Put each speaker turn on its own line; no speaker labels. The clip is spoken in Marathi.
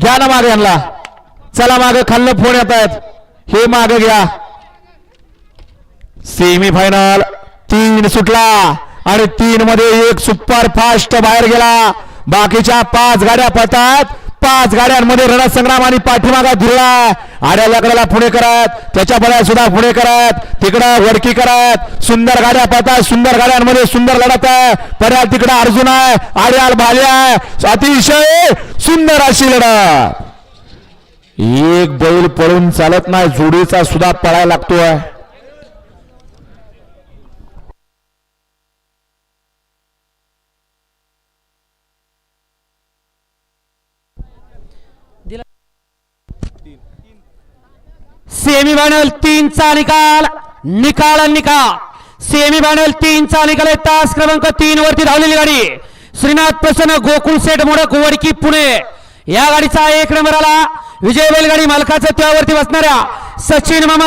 घ्या ना मागे यांना. चला मागे खाल्लं फोन येत आहेत. हे मागे घ्या. सेमी फायनल तीन सुटला. आणि तीन मध्ये एक सुपर फास्ट बाहेर गेला. बाकीच्या पाच गाड्या पळतात. पाच गाड्यांमध्ये रणसंग्राम आणि पाठीमागा धुरला आड्या लकडाला पुणे करत त्याच्या बळ्या सुद्धा पुणे करत तिकडं वडकी करत सुंदर गाड्या पाहतात सुंदर गाड्यांमध्ये सुंदर लढत आहे. पर्याल तिकडं अर्जुन आहे आड्याल भाल्या आहे. अतिशय सुंदर अशी लढत. एक बैल पळून चालत नाही जोडीचा सुद्धा पळायला लागतोय.
सेमी फायनल तीनचा निकाल निकाल आणि निकाल. सेमी फायनल तीनचा निकाल तास क्रमांक तीन वरती धावलेली गाडी. श्रीनाथ प्रसन्न गोकुळ सेठ मोडक वडकी पुणे. या गाडीचा एक नंबर आला. विजय बैलगाडी मालकाचं त्यावरती बसणाऱ्या सचिन मामा